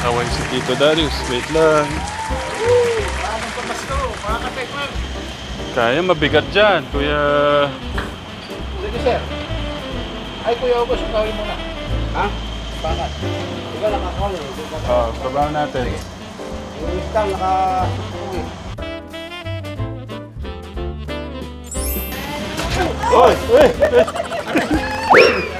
Kaway si Tito Darius. Wait lang. Kaya mabigat dyan, Kuya... Sige sir. Ay Kuya August, tawin mo na. Ha? Bakit? Ikaw nakakawin. Oh, baba natin. Yung isang naka-uwi. Oy! Oy!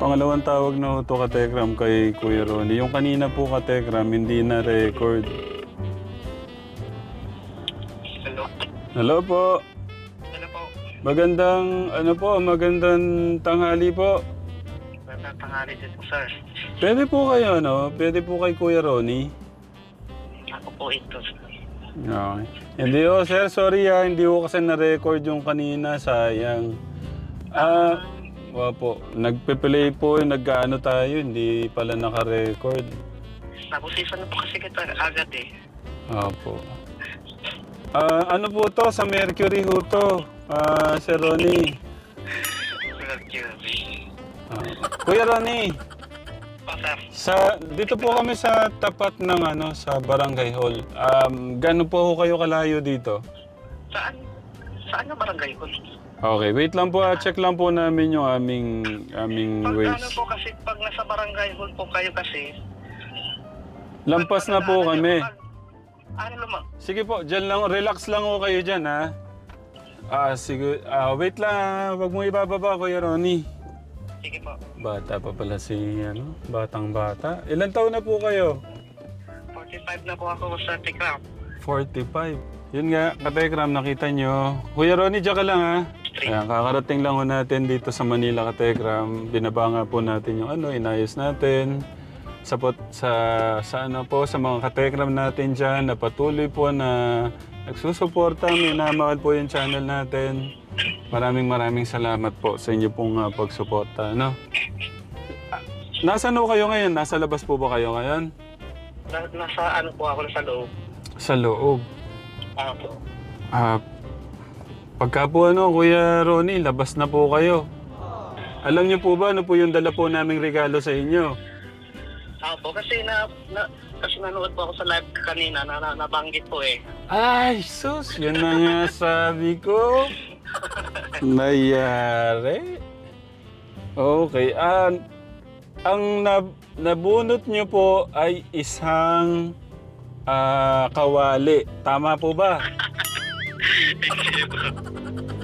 Pangalawang tawag na ito katekram kay Kuya Ronnie. Yung kanina po katekram, hindi na record. Hello? Hello po. Hello po. Magandang, ano po, magandang tanghali po. Magandang tanghali din po, sir. Pwede po kayo, ano? Pwede po kay Kuya Ronnie. Ako po ito. Okay. Hindi oh, sir, sorry ah, hindi ko kasi na-record yung kanina, sayang. Ah, wapo, nagpe-play po, nag-ano tayo, hindi pala naka-record. Nabusisan na po kasi kita agad eh. Opo. Ah, ano po to? Sa Mercury ho to. Ah, Sir Ronnie. Mercury. Ah, Kuya Ronnie, Po, sir. sa dito po kami sa tapat ng ano sa Barangay Hall. Um, gaano po ho kayo kalayo dito? Saan? Saan na barangay ko? Okay, wait lang po, ah, check lang po namin yung aming aming Pag ways. ano po kasi, pag nasa barangay hall po kayo kasi... Lampas na po pag- kami. pag- Ano lumang? Sige po, dyan lang, relax lang ho kayo dyan ha. Ah, sige, ah, wait lang, ah, wag mo ibababa Kuya Ronnie. Sige po. Bata pa pala si, ano, batang bata. Ilan taon na po kayo? 45 na po ako sa Tikram. 45. Yun nga, Katekram, nakita nyo. Kuya Ronnie, dyan ka lang ha. Ayan, kakarating lang ho natin dito sa Manila, Katekram. Binaba nga po natin yung ano, inayos natin. Sa, pot- sa, sa ano po, sa mga Katekram natin dyan, na patuloy po na nagsusuporta, minamahal po yung channel natin. Maraming maraming salamat po sa inyo pong ah, pagsuporta. No? Ah, Nasaan ho kayo ngayon? Nasa labas po ba kayo ngayon? Na, nasa ano po ako sa loob. Sa loob. Ano po? Ah, pagka po ano, Kuya Ronnie, labas na po kayo. Alam niyo po ba ano po yung dala po naming regalo sa inyo? Ako po kasi na, na kasi nanood po ako sa live kanina na, na nabanggit po eh. Ay, sus, yun na nga sabi ko. Nayari. Okay, ah, ang nab- nabunot niyo po ay isang ah, kawali. Tama po ba?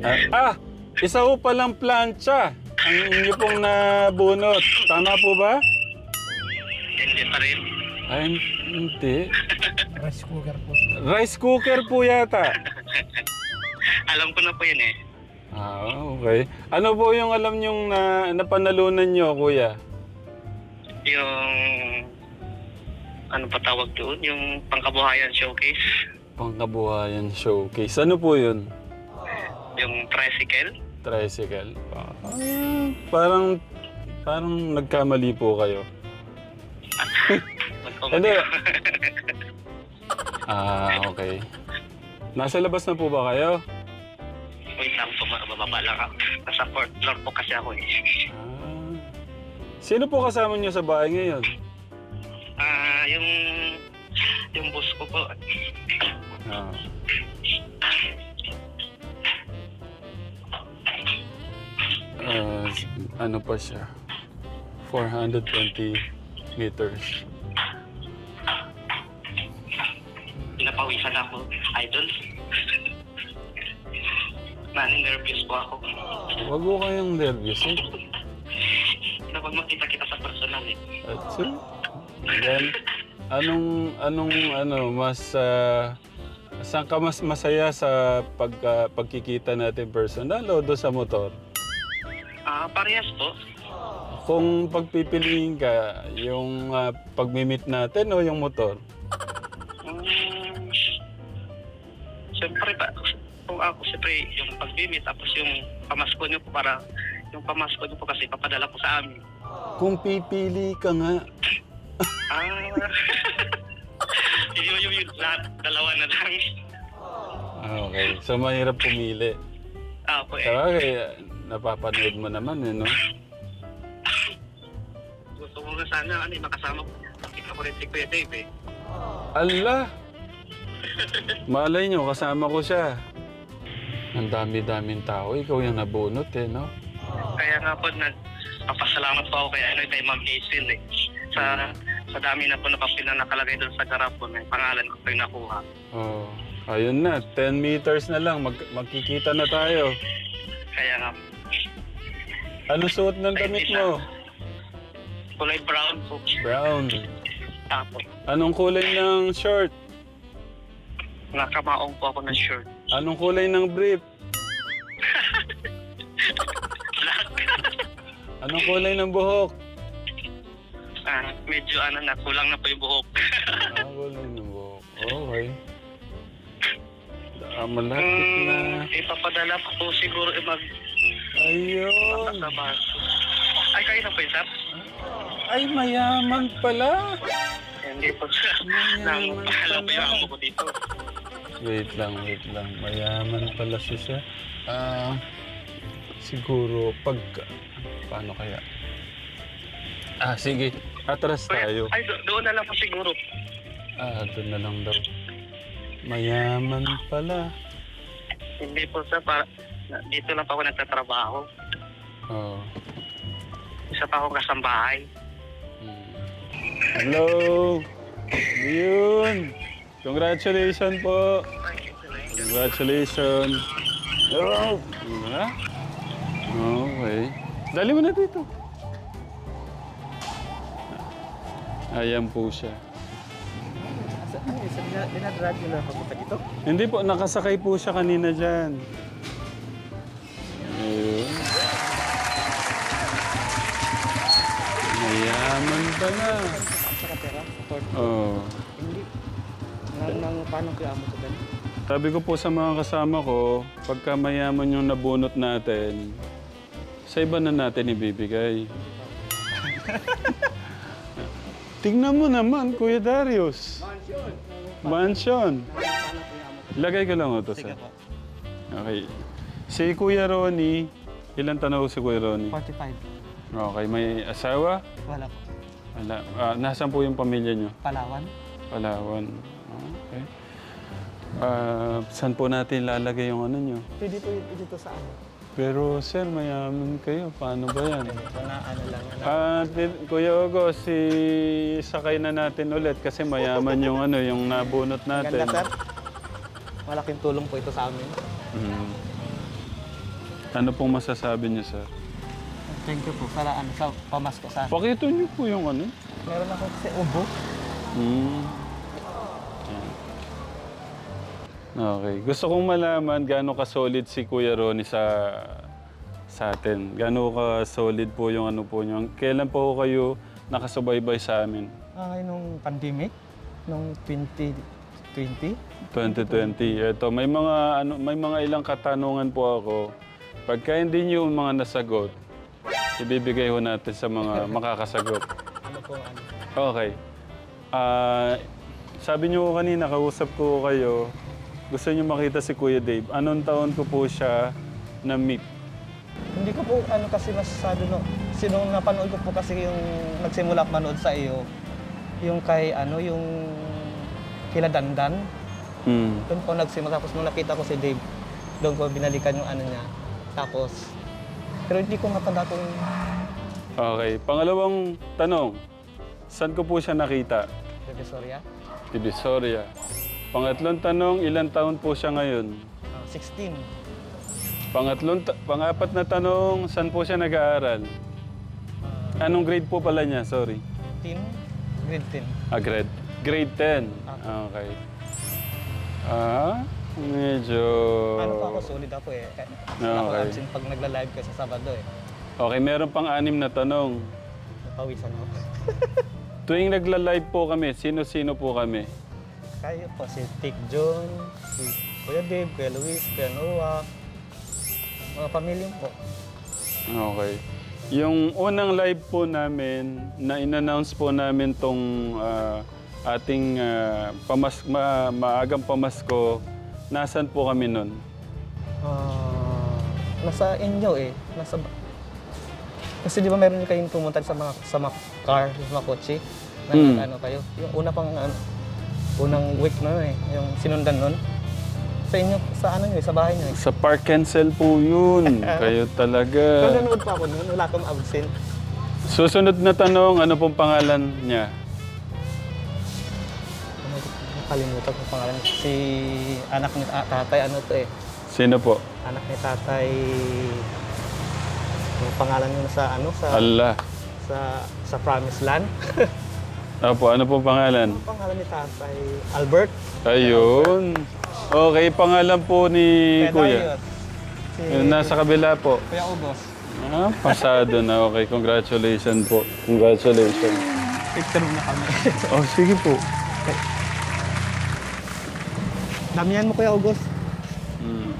Ah, ah, isa po palang plancha ang inyo pong nabunot. Tama po ba? Hindi pa rin. Ay, hindi. rice cooker po. Rice cooker po yata. Alam ko na po yun eh. Ah, okay. Ano po yung alam nyong na, napanalunan nyo, kuya? Yung ano pa tawag doon? Yung pangkabuhayan showcase. Pangkabuhayan showcase. Ano po yun? Yung tricycle. Tricycle. Ah, parang, parang nagkamali po kayo. Hindi. Ah, okay. Nasa labas na po ba kayo? Wait lang po, bababa lang ako. Nasa fourth floor po kasi ako eh. Ah. Sino po kasama nyo sa bahay ngayon? Ah, yung yung boss ko po. Ah. Ah, ano pa siya? 420 meters. Pinapawi pinapawisan ako, idol. Nani-nervous po ako. Huwag ko kayong nervous eh. Kapag makita kita sa personal eh. At so, then, anong, anong, ano, mas, ah, saan ka mas masaya sa pag, ah, pagkikita natin personal o doon sa motor? Ah, parehas po. Kung pagpipiliin ka, yung ah, pagmimit natin o yung motor? Mm, siyempre pa, kung ako siyempre yung pagbimit tapos yung pamasko niyo po para yung pamasko niyo po kasi papadala po sa amin. Kung pipili ka nga, Ah, yun yung, yung lahat, dalawa na lang. Ah, okay. So, mahirap pumili. Ah, po eh. Sabagay, napapanood mo naman eh, no? Gusto ko nga sana, ano, eh, makasama ko. Kita ko rin si Kuya Dave eh. Allah! Malay nyo, kasama ko siya. Ang dami-daming tao. Ikaw yung nabunot eh, no? Kaya nga po, nagpapasalamat po ako kay, ano, kay Ma'am Hazel eh. Sa, sa dami na po na papel na nakalagay doon sa garapon, may pangalan ko po yung nakuha. Oh, ayun na. 10 meters na lang. Mag magkikita na tayo. Kaya nga, Ano suot ng damit mo? kulay brown po. Brown. Tapos, Anong kulay ng short? nakamaong po ako ng shirt. Anong kulay ng brief? Black. Anong kulay ng buhok? ah, medyo ano na, kulang na po yung buhok. Ah, kulay ng buhok. Okay. Ah, malapit na. Hmm, ipapadala pa po siguro eh, mag Ayun. sa. Ay, kayo na po yun, sir? Ay, mayaman pala. Hindi po, sir. Mayaman yung pala. amo ko dito. Wait lang, wait lang. Mayaman pala si Sir. Ah, siguro pag... Paano kaya? Ah, sige. Atras tayo. Ay, do- doon na lang po siguro. Ah, doon na lang daw. Mayaman pala. Hindi po, sir. Para, dito lang pa ako nagtatrabaho. Oh. Isa pa akong kasambahay. Hmm. Hello! Yun! Congratulations po! Congratulations! Oh! Diba? Okay. Dali mo na dito. Ayan po siya. Dinadrag nyo na papunta dito? Hindi po, nakasakay po siya kanina dyan. Mayaman pa na. Sa kapera, sa court. Oh. Hindi. Nang, nang paano kaya mo sa ganun? Sabi ko po sa mga kasama ko, pagka mayaman yung nabunot natin, sa iba na natin ibibigay. Tingnan mo naman, Kuya Darius. Mansion! Mansion. Lagay ko lang ito, Sige sir. po. Okay. Si Kuya Ronnie, ilan tanong si Kuya Ronnie? 45. Okay, may asawa? Wala po. Wala. Ah, nasaan po yung pamilya nyo? Palawan? Palawan. Okay. Ah, saan po natin lalagay yung ano nyo? Pwede po yun dito sa ano? Pero sir, mayaman kayo. Paano ba yan? Wala ano lang. Ano. Ah, ti- Kuya Ogo, si sakay na natin ulit kasi mayaman yung ano, yung nabunot natin. Ganda sir. Malaking tulong po ito sa amin. Mm. Ano pong masasabi niyo, sir? Thank you po sa ano, sa pamasko sa akin. Pakita niyo po yung ano. Meron ako kasi ubo. Mm. Yan. Okay. Gusto kong malaman gaano ka-solid si Kuya Ronnie sa sa atin. Gaano ka-solid po yung ano po niyo. Kailan po kayo nakasubaybay sa amin? Ay, nung pandemic, nung 2020, 2020. Ito, may mga ano, may mga ilang katanungan po ako. Pagka hindi niyo mga nasagot, ibibigay ho natin sa mga makakasagot. ano po, ano. Okay. Ah, sabi niyo ko kanina, kausap ko kayo, gusto niyo makita si Kuya Dave. Anong taon ko po siya na-meet? Hindi ko po ano kasi masasabi no. Kasi nung napanood ko po kasi yung nagsimula ako manood sa iyo, yung kay ano, yung kila Dandan. Hmm. Doon po nagsimula. Tapos nung nakita ko si Dave, doon ko binalikan yung ano niya. Tapos, pero hindi ko matanda kung Okay. Pangalawang tanong, saan ko po siya nakita? Divisoria. Divisoria. Pangatlong tanong, ilan taon po siya ngayon? Ah, 16. Pangatlong, pangapat na tanong, saan po siya nag-aaral? Anong grade po pala niya? Sorry. 10. Grade 10. Ah, grade. Grade 10. Ah, Okay. Ah, medyo... Ano pa ako, solid ako eh. Ah, ako okay. absent pag nagla-live ka sa Sabado eh. Okay, meron pang anim na tanong. Napawisan ako. Tuwing nagla-live po kami, sino-sino po kami? Kayo po, si Tik John, si Kuya Dave, Kuya Luis, Kuya Noah. Mga pamilya po. Okay. Yung unang live po namin, na in-announce po namin tong ah, ating ah, pamas ma- maagang pamasko, nasan po kami nun? Ah, nasa inyo eh. Nasa Kasi di ba meron kayong pumunta sa mga sa mga car, sa mga kotse? Na Hmm. ano kayo? Yung una pang ano, unang week na nun eh, yung sinundan nun. Sa inyo, sa ano nyo, eh, sa bahay nyo eh. Sa Park Cancel po yun. Kayo Pero talaga. nanonood pa ako nun, wala akong absent. Susunod na tanong, ano pong pangalan niya? Nakalimutan ko pangalan. Si anak ni tatay, ano to eh. Sino po? Anak ni tatay, yung pangalan nyo sa ano, sa, Allah. sa, sa Promised Land. Opo, ano pong pangalan? Ang pangalan ni tatay, Albert. Ayun. Okay, pangalan po ni Kaya Kuya. Darius. Si Yung nasa kabila po. Kuya Ugos. Ah, pasado na. Okay, congratulations po. Congratulations. Picture na kami. Oh, sige po. Damihan mo Kuya Ugos. Mm.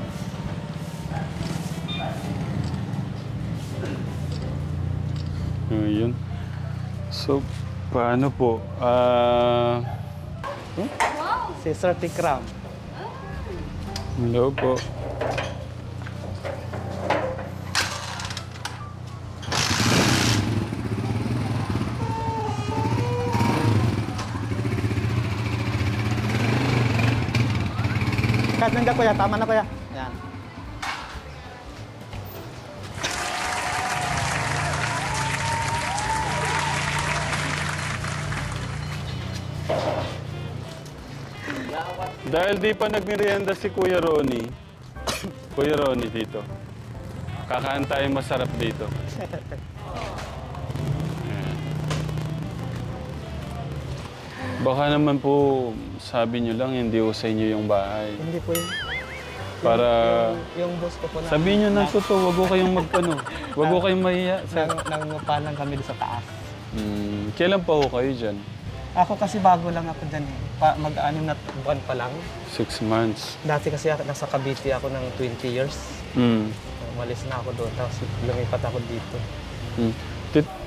Ayun. So, paano po? Ah, Si Sir Tikram. hello po. Kahit nandiyan Kuya, tama na Kuya. Yan. Dahil di pa nagmerienda si Kuya Ronnie, Kuya Ronnie dito. Kakaan tayo masarap dito. Baka naman po, sabi nyo lang, hindi ho sa inyo yung bahay. Hindi po yun. Para Yung boss ko po na... sabihin nyo na totoo, wag ho kayong magkano. Wag ho kayong mahiya. Nang, nangungupahan kami doon sa taas. Hmm, kailan pa ho kayo dyan? Ako kasi bago lang ako dyan eh. Pa, mag-anim na buwan pa lang. Six months. Dati kasi ako, nasa Cavite ako ng 20 years. Hmm. Umalis na ako doon, tapos lumipat ako dito. Hmm. Tit-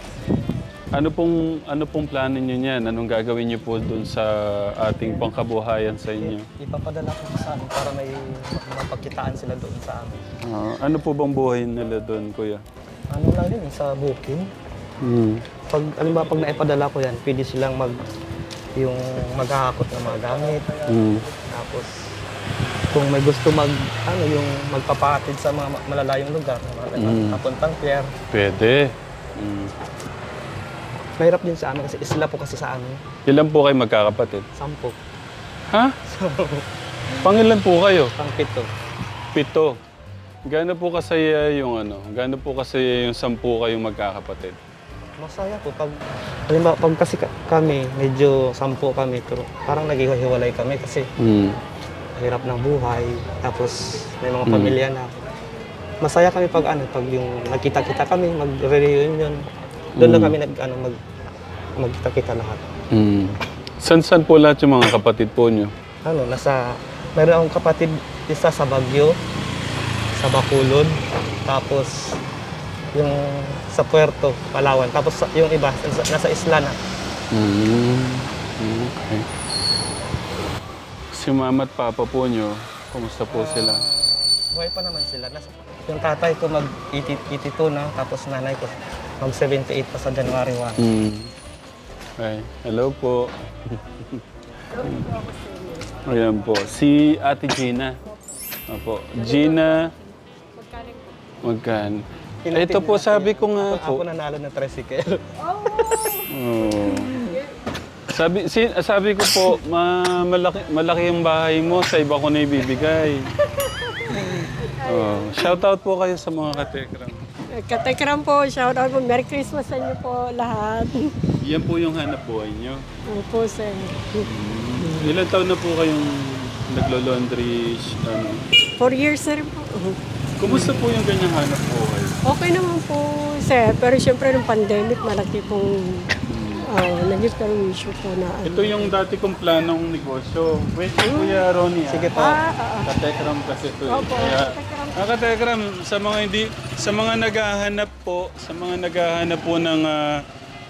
ano pong ano pong plano niyo niyan? Anong gagawin niyo po doon sa ating pangkabuhayan sa inyo? Ipapadala ko sa amin para may mapagkitaan sila doon sa amin. Ah, ano po bang buhay nila doon, kuya? Ano lang din, sa booking. Hmm. Pag, alam ba, pag naipadala ko yan, pwede silang mag, yung maghahakot ng mga gamit. Hmm. Tapos, kung may gusto mag, ano, yung magpapatid sa mga ma- malalayong lugar, mga Mm. papuntang pier. Pwede. Hmm. Mahirap din sa amin kasi isla po kasi sa amin. Ilan po kayo magkakapatid? Sampo. Ha? So, Pangilan po kayo? pang pito. Pito. Gaano po kasaya yung ano? Gaano po kasaya yung sampu kayong magkakapatid? Masaya po. Pag, halimbawa, pag kasi ka- kami, medyo sampo kami, pero parang naghihiwalay kami kasi Hmm. hirap ng buhay. Tapos may mga Mm. pamilya na. Masaya kami pag ano, pag yung nagkita-kita kami, mag-reunion. Doon lang Mm. kami nag ano mag magkita-kita lahat. Hmm. San-san po lahat yung mga kapatid po niyo? Ano, nasa meron akong kapatid isa sa Baguio, sa Bacolod, tapos yung sa Puerto, Palawan. Tapos yung iba nasa, nasa isla na. Mm. Okay. Si mama at papa po nyo, kumusta po sila? Buhay pa naman sila. Nasa, yung tatay ko mag 80 82 na, tapos nanay ko mag 78 pa sa January 1. Mm. Okay. Hello po. Ayan po. Si Ate Gina. Opo. Gina. Magkan. Ito po sabi ko nga Ako, ako po. nanalo ng tricycle. Oh. Sabi, si, sabi ko po, ma, malaki, malaki yung bahay mo, sa iba ko na ibibigay. Oh, shout out po kayo sa mga katekram. Katekram po, shout out po. Merry Christmas sa inyo po lahat. Yan po yung hanap buhay nyo. Opo, sir. Ilan taon na po kayong naglo-laundry? Ano? Four years, sir po. Kumusta po yung ganyang hanap buhay? Okay naman po, sir. Pero syempre nung pandemic, malaki pong uh, naging kami issue po na ano. Ito yung dati kong planong negosyo. Wait, Kuya Ronnie. Sige po. Ah, ah, ah. Katekram kasi ito. eh. Opo, Kaya, ah, katekram, sa mga hindi, sa mga naghahanap po, sa mga naghahanap po ng ah,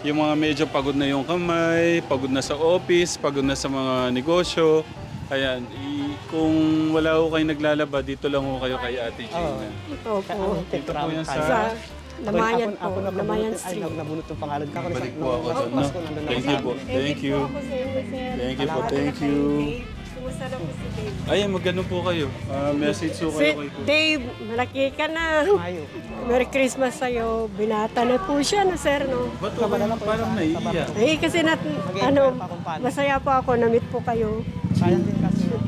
yung mga medyo pagod na yung kamay, pagod na sa office, pagod na sa mga negosyo. Ayan, i- kung wala ko kayo naglalaba, dito lang ho kayo kay Ate Gina. Opo. Dito po yan sa... Sa Namayan ako, po, ako Namayan Ay, Street. nab- nabunot yung pangalan ka. Balik po ako nung- doon. No? Pasko, nandun ako Thank sa you po. Thank you. Thank you po. Thank you. Na po si Dave? Ayan, magano po kayo. Ah, message po Si kayo kay Kuya. Dave, malaki ka na. Mayo. Merry Christmas sa'yo. Binata na po siya, no, sir, no? Ba't okay? parang naiiyak? Eh, kasi nat, ano, masaya po ako, na-meet po kayo. Sayang din kasi. Mm,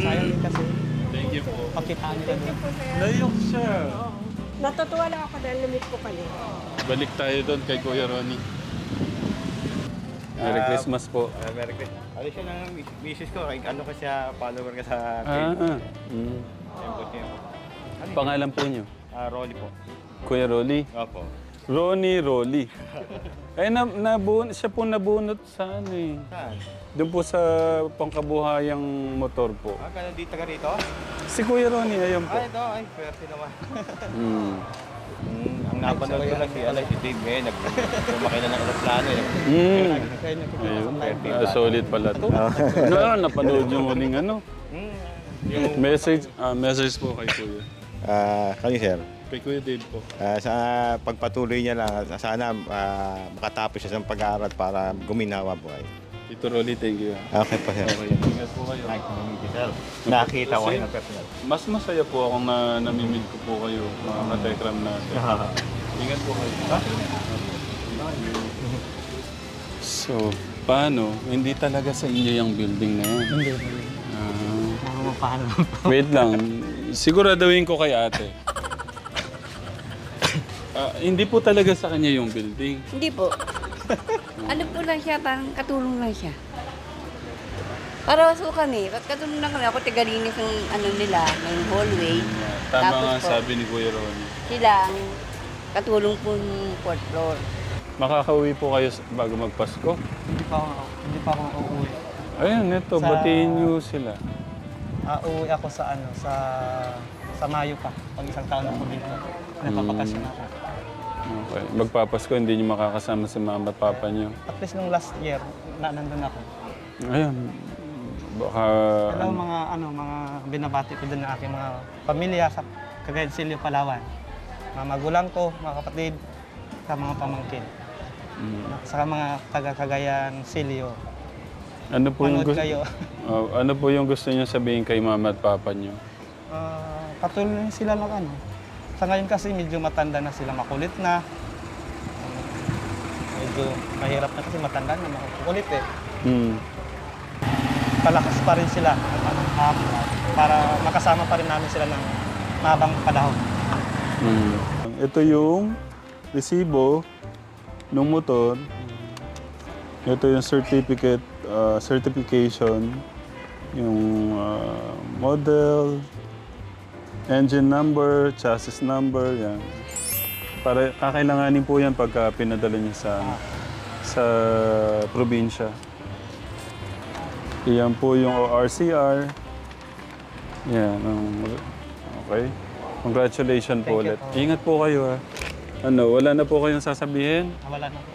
Sayang din kasi. Thank you po. Pakitaan nila doon. Naiyak siya. Natutuwa lang ako dahil na-meet po kayo. Balik tayo doon kay Kuya Ronnie. Merry Ah, Christmas po. Uh, Merry Christmas. Ano siya ng mis- misis ko? Kay, ano ka siya, follower ka sa Ah, Facebook. ah. Mm. Tempo niya. Ano yun? Pangalan po niyo? Ah, Rolly po. Kuya Rolly? Opo. Ronnie Rolly. eh, na, nabun, siya po nabunot sa ano eh. Saan? Doon po sa pangkabuhayang motor po. Ah, ganun dito ka rito? Si Kuya Ronnie, ayun po. Ah, ito. Ay, swerte naman. Mm. Hmm, ang napanood ko lang si, ano, si Dave ngayon. Nag, sumakay na ng aeroplano eh. Mm. Ayun, ah, solid pala to. ano, napanood yung huling ano. Hmm. Yung, Message, ah, message po kay Kuya. ah, kani sir. Kay Kuya Dave po. Ah, sa pagpatuloy niya lang, sana ah, makatapos siya sa pag-aaral para guminawa buhay. Tito Rolly, thank you. Okay pa sir. Okay, ingat po kayo. Nice to meet you, sir. Nakita ko kayo ng personal. Mas masaya po akong na namimid ko po kayo, mga katekram natin. Ingat po kayo. So, paano? Hindi talaga sa inyo yung building na yan. Hindi. Ah, Nakamapahan wait lang. Siguraduhin ko kay ate. Ah, hindi po talaga sa kanya yung building. Hindi po. Ano po lang siya, parang katulong lang siya. Para so kami, pag katulong lang kami, ako tagalinis ng ano nila, ng hallway. Tama Tapos nga po, sabi ni Kuya Ronnie. Sila ang katulong po ng fourth floor. Makakauwi po kayo s- bago magpasko. Hindi pa ako, hindi pa ako uuwi. Ayun, ito, Sa- batiin niyo sila. Ah, uuwi ako sa ano, sa sa Mayo pa. Pag isang taon ako dito. Napapakasyon ako. Okay. Magpapasko, hindi niyo makakasama si mama at papa niyo. At least nung last year, na nandun ako. Ayun. Baka... Hello mga ano, mga binabati ko din ng aking mga pamilya sa Cagayan Silio, Palawan. Mga magulang ko, mga kapatid, sa mga pamangkin. Mm. Sa mga taga Cagayan Silio. Ano po yung Manood gusto... kayo. Oh, ano po yung gusto niyo sabihin kay mama at papa niyo? Ah, patuloy sila mag ano. Sa ngayon kasi medyo matanda na sila, makulit na. Medyo mahirap na kasi matanda na, makukulit eh. Hmm. Palakas pa rin sila ah, para makasama pa rin namin sila ng mabang panahon. Hmm. Ito yung resibo ng motor. Ito yung certificate, uh, certification, yung uh, model, engine number, chassis number, yan. Para kakailanganin po yan pagka pinadala niya sa sa probinsya. Yan po yung ORCR. Yan. um, okay. Congratulations po ulit. po. Ingat po kayo ha. Ano, wala na po kayong sasabihin? Wala na po.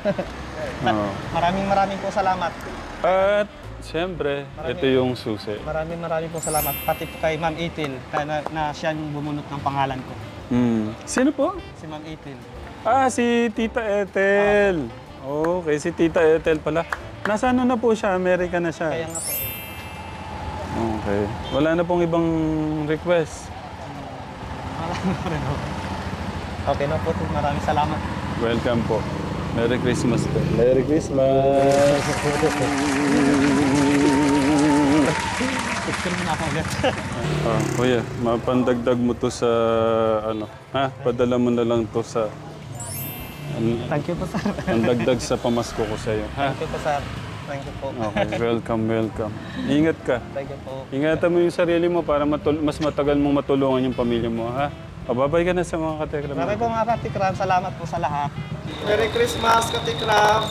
Oo. Maraming maraming po salamat. At siyempre, ito yung susi. Maraming maraming po salamat. Pati po kay Ma'am Itil na, na, na siya yung bumunot ng pangalan ko. Hmm. Sino po? Si Ma'am Itil. Ah, si Tita Ethel. Okay, si Tita Ethel pala. Nasa ano na po siya? Amerika na siya. Kaya nga po. Okay. Wala na pong ibang request. Maraming maraming po. Okay na po. Maraming salamat. Welcome po. Merry Christmas po. Merry Christmas! ah, kuya, mapandagdag mo to sa ano, ha? Padala mo na lang to sa ang, Thank you po, sir. ang dagdag sa pamasko ko sa iyo, ha? Thank you po, sir. Thank you po. Okay, welcome, welcome. Ingat ka. Thank you po. Ingatan mo yung sarili mo para matul- mas matagal mong matulungan yung pamilya mo, ha? Pababay ka na sa mga katekram. Marami po mga katikram. Salamat po sa lahat. Merry Christmas, katikram!